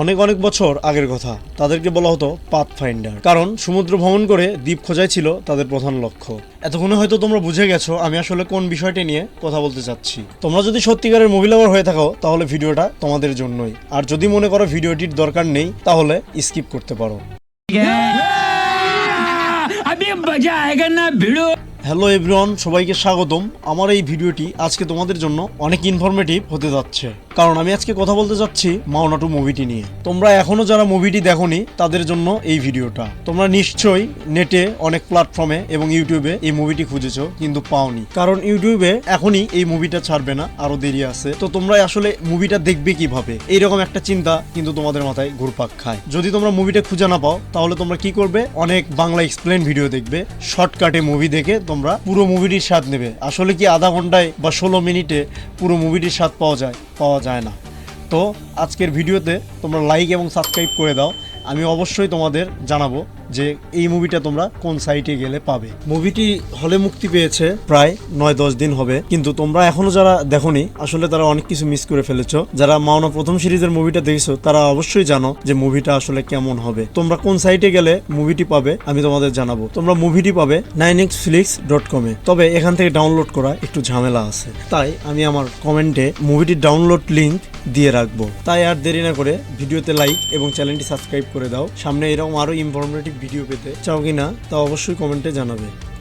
অনেক অনেক বছর আগের কথা। তাদেরকে বলা হতো পাথ ফাইন্ডার কারণ সমুদ্র ভ্রমণ করে দ্বীপ খোঁজাই ছিল তাদের প্রধান লক্ষ্য। এতক্ষণে হয়তো তোমরা বুঝে গেছো আমি আসলে কোন বিষয়টি নিয়ে কথা বলতে চাচ্ছি। তোমরা যদি সত্যিকারের মুভি হয়ে থাকো তাহলে ভিডিওটা তোমাদের জন্যই। আর যদি মনে করো ভিডিওটির দরকার নেই তাহলে স্কিপ করতে পারো। হ্যালো এভরিওয়ান সবাইকে স্বাগতম। আমার এই ভিডিওটি আজকে তোমাদের জন্য অনেক ইনফরমেটিভ হতে যাচ্ছে। কারণ আমি আজকে কথা বলতে চাচ্ছি মাওনাটু মুভিটি নিয়ে। তোমরা এখনও যারা মুভিটি দেখোনি, তাদের জন্য এই ভিডিওটা। তোমরা নিশ্চয়ই নেটে অনেক প্ল্যাটফর্মে এবং ইউটিউবে এই মুভিটি খুঁজেছো, কিন্তু পাওনি। কারণ ইউটিউবে এখনই এই মুভিটা ছাড়বে না, আরও দেরি আছে। তো তোমরা আসলে মুভিটা দেখবে কীভাবে? এইরকম একটা চিন্তা কিন্তু তোমাদের মাথায় ঘুরপাক খায়। যদি তোমরা মুভিটা খুঁজে না পাও, তাহলে তোমরা কি করবে? অনেক বাংলা এক্সপ্লেন ভিডিও দেখবে শর্টকাটে মুভি দেখে তোমরা পুরো মুভিটির স্বাদ নেবে। আসলে কি আধা ঘন্টায় বা ষোলো মিনিটে পুরো মুভিটির স্বাদ পাওয়া যায়? পাওয়া যায় না। তো আজকের ভিডিওতে তোমরা লাইক এবং সাবস্ক্রাইব করে দাও। আমি অবশ্যই তোমাদের জানাব যে এই মুভিটা তোমরা কোন সাইটে গেলে পাবে। মুভিটি হলে মুক্তি পেয়েছে, প্রায় নয় দশ দিন হবে। কিন্তু তোমরা এখনও যারা দেখোনি, আসলে তারা অনেক কিছু মিস করে ফেলেছো। যারা মাওনা প্রথম সিরিজের মুভিটা দেখেছ, তারা অবশ্যই জানো যে মুভিটা আসলে কেমন হবে। তোমরা কোন সাইটে গেলে মুভিটি পাবে, আমি তোমাদের জানাব। তোমরা মুভিটি পাবে নাইন এক্স ডট কমে তবে এখান থেকে ডাউনলোড করা একটু ঝামেলা আছে। তাই আমি আমার কমেন্টে মুভিটির ডাউনলোড লিঙ্ক দিয়ে রাখব। তাই আর দেরি না করে ভিডিওতে লাইক এবং চ্যানেলটি সাবস্ক্রাইব করে দাও। সামনে এরকম আরও ইনফরমেটিভ ভিডিও পেতে। চাও কিনা তা অবশ্যই কমেন্টে জানাবে।